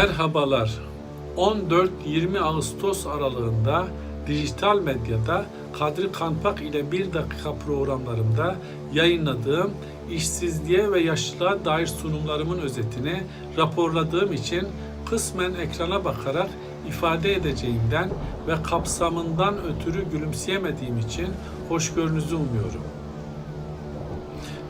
Merhabalar. 14-20 Ağustos aralığında dijital medyada Kadri Kanpak ile Bir Dakika programlarımda yayınladığım işsizliğe ve yaşlılığa dair sunumlarımın özetini raporladığım için kısmen ekrana bakarak ifade edeceğimden ve kapsamından ötürü gülümseyemediğim için hoşgörünüzü umuyorum.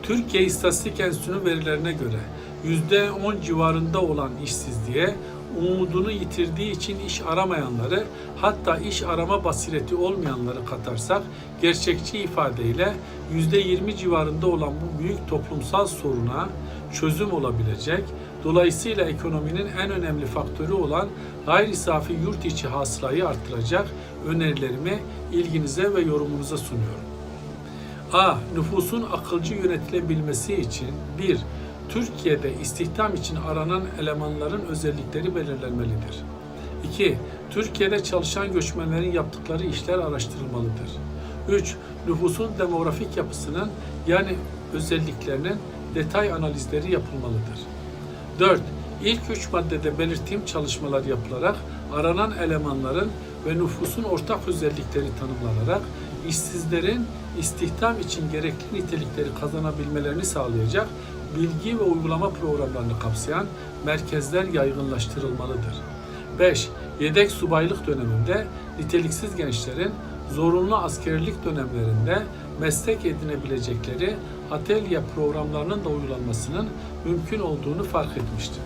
Türkiye İstatistik Enstitüsü verilerine göre %10 civarında olan işsizliğe umudunu yitirdiği için iş aramayanları hatta iş arama basireti olmayanları katarsak gerçekçi ifadeyle %20 civarında olan bu büyük toplumsal soruna çözüm olabilecek, dolayısıyla ekonominin en önemli faktörü olan gayri safi yurt içi hasılayı artıracak önerilerimi ilginize ve yorumunuza sunuyorum. A. Nüfusun akılcı yönetilebilmesi için 1. Türkiye'de istihdam için aranan elemanların özellikleri belirlenmelidir. 2. Türkiye'de çalışan göçmenlerin yaptıkları işler araştırılmalıdır. 3. Nüfusun demografik yapısının yani özelliklerinin detay analizleri yapılmalıdır. 4. İlk üç maddede belirttiğim çalışmalar yapılarak aranan elemanların ve nüfusun ortak özellikleri tanımlanarak işsizlerin istihdam için gerekli nitelikleri kazanabilmelerini sağlayacak bilgi ve uygulama programlarını kapsayan merkezler yaygınlaştırılmalıdır. 5. Yedek subaylık döneminde niteliksiz gençlerin zorunlu askerlik dönemlerinde meslek edinebilecekleri atölye programlarının da uygulanmasının mümkün olduğunu fark etmiştir.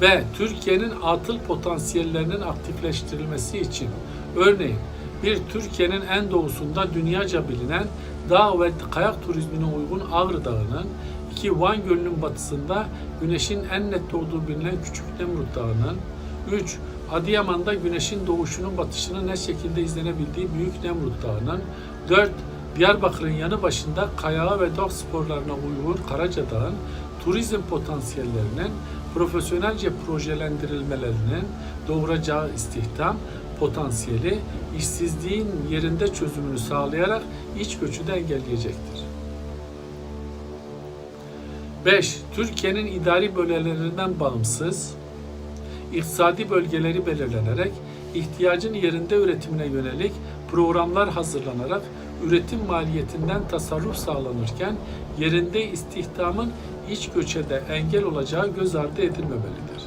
ve Türkiye'nin atıl potansiyellerinin aktifleştirilmesi için örneğin bir Türkiye'nin en doğusunda dünyaca bilinen dağ ve kayak turizmine uygun Ağrı Dağı'nın, iki Van Gölü'nün batısında güneşin en net doğduğu bilinen Küçük Nemrut Dağı'nın, 3. Adıyaman'da güneşin doğuşunun batışının ne şekilde izlenebildiği Büyük Nemrut Dağı'nın, 4. Diyarbakır'ın yanı başında kayağı ve dağ sporlarına uygun Karaca Dağı'nın turizm potansiyellerinin profesyonelce projelendirilmelerinin doğuracağı istihdam potansiyeli işsizliğin yerinde çözümünü sağlayarak iç göçü de engelleyecektir. 5. Türkiye'nin idari bölgelerinden bağımsız, iktisadi bölgeleri belirlenerek ihtiyacın yerinde üretimine yönelik programlar hazırlanarak üretim maliyetinden tasarruf sağlanırken yerinde istihdamın iç göçe de engel olacağı göz ardı edilmemelidir.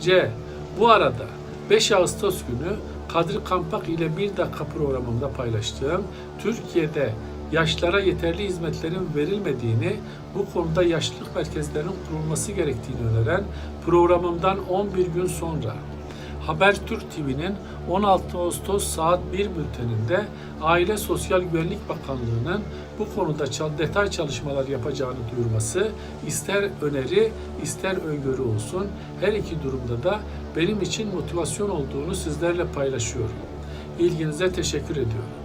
C. Bu arada 5 Ağustos günü Kadri Kampak ile bir dakika programında paylaştığım Türkiye'de yaşlara yeterli hizmetlerin verilmediğini, bu konuda yaşlılık merkezlerinin kurulması gerektiğini öneren programımdan 11 gün sonra Habertürk TV'nin 16 Ağustos saat 1 bülteninde Aile Sosyal Güvenlik Bakanlığı'nın bu konuda detay çalışmalar yapacağını duyurması ister öneri ister öngörü olsun her iki durumda da benim için motivasyon olduğunu sizlerle paylaşıyorum. İlginize teşekkür ediyorum.